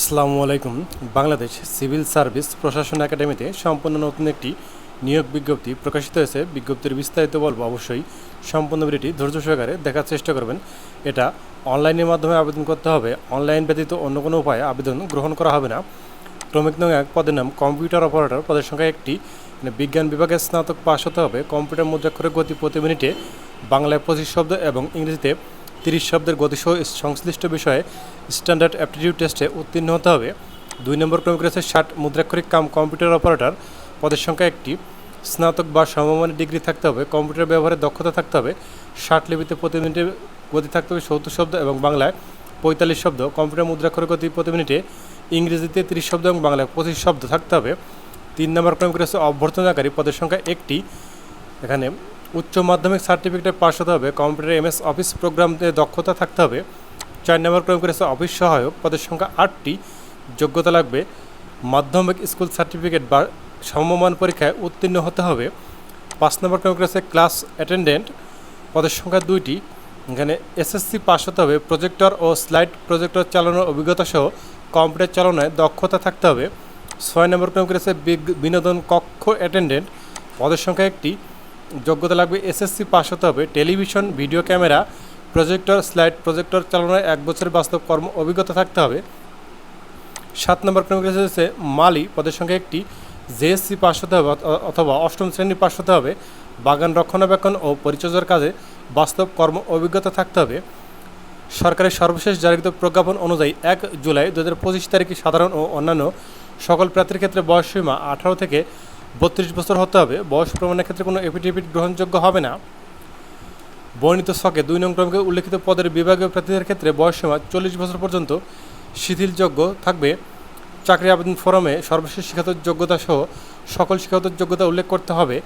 আসসালামু আলাইকুম। Bangladesh civil service প্রশাসন একাডেমিতে সম্পূর্ণ নতুন একটি নিয়োগ বিজ্ঞপ্তি প্রকাশিত হয়েছে। বিজ্ঞপ্তির বিস্তারিত বলব অবশ্যই। সম্পূর্ণ ভিডিওটি ধৈর্য সহকারে দেখার চেষ্টা করবেন। এটা অনলাইনের মাধ্যমে আবেদন করতে হবে। অনলাইন ব্যতীত অন্য কোনো উপায়ে আবেদন গ্রহণ করা হবে না। ক্রমিক নং এক পদের নাম কম্পিউটার অপারেটর পদের সংখ্যা একটি। বিজ্ঞান বিভাগের স্নাতক পাশ হতে হবে। কম্পিউটার মুদ্রাক্ষরের গতি প্রতি মিনিটে বাংলায় পঁচিশ শব্দ এবং ইংরেজিতে তিরিশ শব্দের গতিসহ সংশ্লিষ্ট বিষয়ে স্ট্যান্ডার্ড অ্যাপটিটিউড টেস্টে উত্তীর্ণ হতে হবে। দুই নম্বর ক্রমিক রয়েছে ষাট মুদ্রাক্ষরিক কাম কম্পিউটার অপারেটর পদের সংখ্যা একটি। স্নাতক বা সমমানের ডিগ্রি থাকতে হবে। কম্পিউটার ব্যবহারে দক্ষতা থাকতে হবে। ষাট লিপিতে প্রতি মিনিটে গতি থাকতে হবে সত্তর শব্দ এবং বাংলায় পঁয়তাল্লিশ শব্দ। কম্পিউটার মুদ্রাক্ষরের গতি প্রতি মিনিটে ইংরেজিতে তিরিশ শব্দ এবং বাংলায় পঁচিশ শব্দ থাকতে হবে। তিন নম্বর ক্রমিক রয়েছে অভ্যর্থনাকারী পদের সংখ্যা একটি। এখানে উচ্চ মাধ্যমিক সার্টিফিকেটে পাশ হতে হবে, কম্পিউটার এমএস অফিস প্রোগ্রামে দক্ষতা থাকতে হবে, চার নম্বর ক্রম অফিস সহায়ক, পদের সংখ্যা আটটি, যোগ্যতা লাগবে, মাধ্যমিক স্কুল সার্টিফিকেট বা সমমান পরীক্ষায় উত্তীর্ণ হতে হবে, পাঁচ নম্বর ক্রম ক্লাস অ্যাটেন্ডেন্ট, পদের সংখ্যা দুইটি, এখানে এসএসসি পাস হতে হবে, প্রজেক্টর ও স্লাইড প্রজেক্টর চালানোর অভিজ্ঞতা সহ কম্পিউটার চালনায় দক্ষতা থাকতে হবে, ছয় নম্বর ক্রম বিনোদন কক্ষ অ্যাটেন্ডেন্ট, পদের সংখ্যা একটি যোগ্যতা লাগবে এসএসসি পাস হতে হবে। Television, video camera, projector, slide projector চালানোর এক বছরের বাস্তব কর্ম অভিজ্ঞতা থাকতে হবে। সাত নম্বর ক্রমিক রয়েছে মালি, পদের সংখ্যা একটি জেএসসি পাস হতে হবে অথবা অষ্টম শ্রেণি পাস হতে হবে। বাগান রক্ষণাবেক্ষণ ও পরিচর্যার কাজে বাস্তব কর্ম অভিজ্ঞতা থাকতে হবে। সরকারের সর্বশেষ জারিকৃত প্রজ্ঞাপন অনুযায়ী এক জুলাই দু হাজার পঁচিশ তারিখে সাধারণ ও অন্যান্য সকল প্রার্থীর ক্ষেত্রে বয়সসীমা আঠারো থেকে বত্রিশ বছর হতে হবে, বয়স প্রমাণের ক্ষেত্রে কোনো এফিডেভিট গ্রহণযোগ্য হবে না। বর্ণিত ছকে দুই নং ক্রমকে উল্লেখিত পদের বিভাগীয় প্রার্থীদের ক্ষেত্রে বয়সসীমা চল্লিশ বছর পর্যন্ত শিথিলযোগ্য থাকবে। চাকরি আবেদন ফরমে সর্বশেষ শিক্ষাগত যোগ্যতা সহ সকল শিক্ষাগত যোগ্যতা উল্লেখ করতে হবে।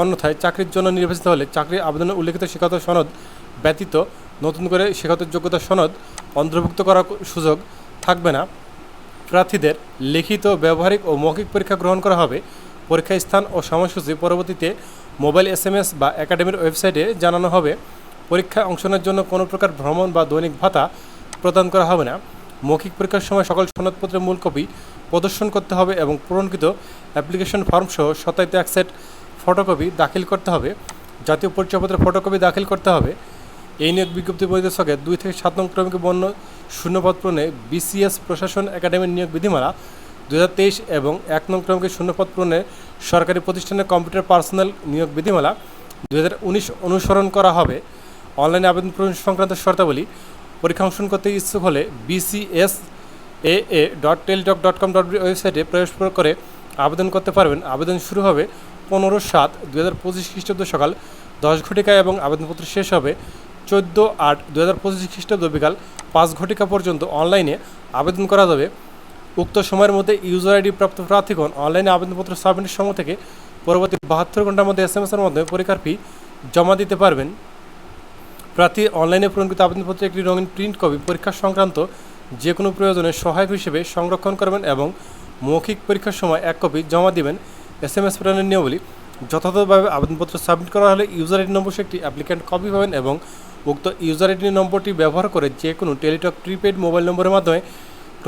অন্যথায় চাকরির জন্য নির্বাচিত হলে চাকরির আবেদনে উল্লেখিত শিক্ষাগত সনদ ব্যতীত নতুন করে শিক্ষাগত যোগ্যতা সনদ অন্তর্ভুক্ত করার সুযোগ থাকবে না। প্রার্থীদের লিখিত, ব্যবহারিক ও মৌখিক পরীক্ষা গ্রহণ করা হবে। পরীক্ষা স্থান ও সময়সূচি পরবর্তীতে মোবাইল এস এম এস বা একাডেমির ওয়েবসাইটে জানানো হবে। পরীক্ষায় অংশ নেওয়ার জন্য কোনো প্রকার ভ্রমণ বা দৈনিক ভাতা প্রদান করা হবে না। মৌখিক পরীক্ষার সময় সকল সনদপত্রের মূল কপি প্রদর্শন করতে হবে এবং পূরণকৃত অ্যাপ্লিকেশন ফর্ম সহ শতায়িত এক সেট ফটোকপি দাখিল করতে হবে। জাতীয় পরিচয়পত্রের ফটোকপি দাখিল করতে হবে। এই নিয়োগ বিজ্ঞপ্তি পরিদর্শকে দুই থেকে সাত নং ক্রমিকে বন্য শূন্যপদ পূরণে বিসিএস প্রশাসন একাডেমির নিয়োগ বিধিমালা দু হাজার তেইশ এবং এক নং ক্রমিকে শূন্যপদ পূরণে সরকারি প্রতিষ্ঠানের কম্পিউটার পার্সোনাল নিয়োগ বিধিমালা দু হাজার উনিশ অনুসরণ করা হবে। অনলাইনে আবেদন পূরণ সংক্রান্ত শর্তাবলী পরীক্ষা অংশগ্রহণ করতে ইচ্ছুক হলে BCS A A dot Teletalk dot com dot ওয়েবসাইটে প্রবেশ করে আবেদন করতে পারবেন। আবেদন শুরু হবে পনেরো সাত দু হাজার পঁচিশ খ্রিস্টাব্দ সকাল দশ ঘটিকায় এবং আবেদনপত্র শেষ হবে চোদ্দ আট দু হাজার পঁচিশ খ্রিস্টাব্দ বিকাল পাঁচ ঘটিকা পর্যন্ত। অনলাইনে আবেদন করা যাবে। উক্ত সময়ের মধ্যে ইউজার আইডি প্রাপ্ত প্রার্থীগণ অনলাইনে আবেদনপত্র সাবমিটের সময় থেকে পরবর্তী বাহাত্তর ঘণ্টার মধ্যে এস এম এসের মাধ্যমে পরীক্ষার ফি জমা দিতে পারবেন। প্রার্থী অনলাইনে পূরণকৃত আবেদনপত্রে একটি রঙিন প্রিন্ট কপি পরীক্ষা সংক্রান্ত যে কোনো প্রয়োজনে সহায়ক হিসেবে সংরক্ষণ করবেন এবং মৌখিক পরীক্ষার সময় এক কপি জমা দিবেন। এস এম এস প্রেরণের নিয়মাবলী, যথাযথভাবে আবেদনপত্র সাবমিট করা হলে ইউজার আইডি নম্বর একটি অ্যাপ্লিক্যান্ট কপি পাবেন এবং উক্ত ইউজার আইডি নম্বরটি ব্যবহার করে যে কোনো টেলিটক প্রিপেড মোবাইল নম্বরের মাধ্যমে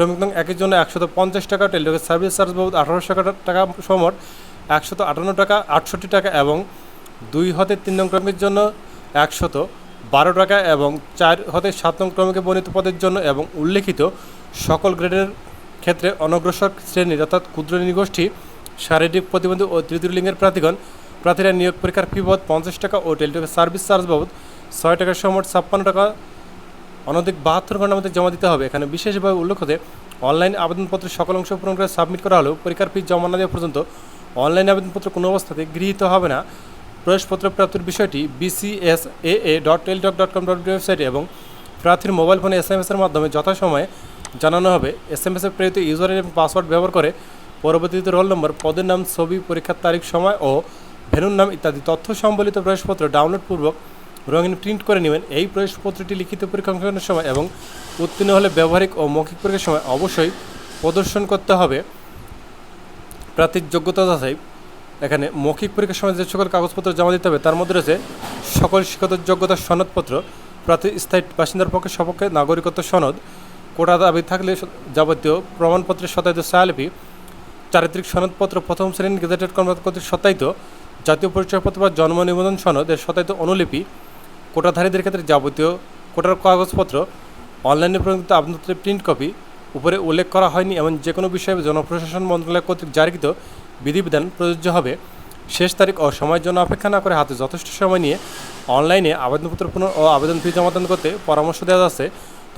ক্রমিক নং একের জন্য একশত পঞ্চাশ টাকা টেলিটকের সার্ভিস চার্জ বাবদ আঠারোশো টাকা সমর, একশত আটান্ন টাকা, আটষট্টি টাকা এবং দুই হতে তিন নং ক্রমিকের জন্য একশত বারো টাকা এবং চার হতে সাত নং ক্রমিকে বর্ণিত পদের জন্য এবং উল্লেখিত সকল গ্রেডের ক্ষেত্রে অনগ্রসর শ্রেণির অর্থাৎ ক্ষুদ্র নিগোষ্ঠী শারীরিক প্রতিবন্ধী ও তৃতীয় লিঙ্গের প্রার্থীগণ, প্রার্থীরা নিয়োগ পরীক্ষার ফি বাবদ পঞ্চাশ টাকা ও টেলিটকের সার্ভিস চার্জ বাবদ ছয় টাকার সময় ছাপ্পান্ন টাকা অনধিক বাহাত্তর ঘণ্টার মধ্যে জমা দিতে হবে। এখানে বিশেষভাবে উল্লেখ হতে অনলাইন আবেদনপত্রের সকল অংশ পূরণ করে সাবমিট করা হলেও পরীক্ষার ফি জমা না দেওয়া পর্যন্ত অনলাইন আবেদনপত্র কোনো অবস্থাতে গৃহীত হবে না। প্রবেশপত্র প্রাপ্তির বিষয়টি BCS A A dot dot com dot ওয়েবসাইটে এবং প্রার্থীর মোবাইল ফোনে এস এম এসের মাধ্যমে যথাসময়ে জানানো হবে। এস এম এসের প্রেরিত ইউজার এবং পাসওয়ার্ড ব্যবহার করে পরবর্তীতে রোল নম্বর, পদের নাম, ছবি, পরীক্ষার তারিখ, সময় ও ভেনুর নাম ইত্যাদি তথ্য সম্বলিত প্রবেশপত্র ডাউনলোড পূর্বক রঙিন প্রিন্ট করে নেবেন। এই প্রবেশপত্রটি লিখিত পরীক্ষা অংশগ্রহণের সময় এবং উত্তীর্ণ হলে ব্যবহারিক ও মৌখিক পরীক্ষার সময় অবশ্যই প্রদর্শন করতে হবে। প্রার্থীর যোগ্যতা যাচাই। এখানে মৌখিক পরীক্ষার সময় যে সকল কাগজপত্র জমা দিতে হবে, তার মধ্যে রয়েছে সকল শিক্ষাগত যোগ্যতার সনদপত্র প্রার্থীর স্থায়ী বাসিন্দার পক্ষে সপক্ষে নাগরিকত্ব সনদ, কোটা দাবি থাকলে যাবতীয় প্রমাণপত্রের সত্যায়িত ছায়ালিপি চারিত্রিক সনদপত্র, প্রথম শ্রেণির গেজেটেড কর্মকর্তা কর্তৃক সত্যায়িত জাতীয় পরিচয়পত্র বা জন্ম নিবন্ধন সনদ, এর সত্যায়িত অনুলিপি কোটাধারীদের ক্ষেত্রে যাবতীয় কোটার কাগজপত্র, অনলাইনে প্রযুক্ত আবেদনপত্রের প্রিন্ট কপি, উপরে উল্লেখ করা হয়নি এমন যে কোনো বিষয়ে জনপ্রশাসন মন্ত্রণালয় কর্তৃক জারিকৃত বিধিবিধান প্রযোজ্য হবে। শেষ তারিখ ও সময়ের জন্য অপেক্ষা না করে হাতে যথেষ্ট সময় নিয়ে অনলাইনে আবেদনপত্র পুনঃ ও আবেদন ফি জমাদান করতে পরামর্শ দেওয়া যাচ্ছে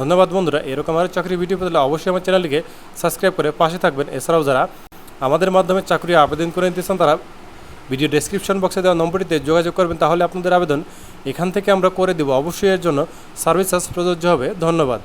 ধন্যবাদ বন্ধুরা, এরকম আরও চাকরি ভিডিও পেতে অবশ্যই আমার চ্যানেলটিকে সাবস্ক্রাইব করে পাশে থাকবেন। এছাড়াও যারা আমাদের মাধ্যমে চাকরি আবেদন করে নিতে চান, তারা ভিডিও ডেসক্রিপশন বক্সে দেওয়া নম্বরটিতে যোগাযোগ করবেন, তাহলে আপনাদের আবেদন এখান থেকে আমরা করে দেব। অবশ্যই এর জন্য সার্ভিস চার্জ প্রযোজ্য হবে। ধন্যবাদ।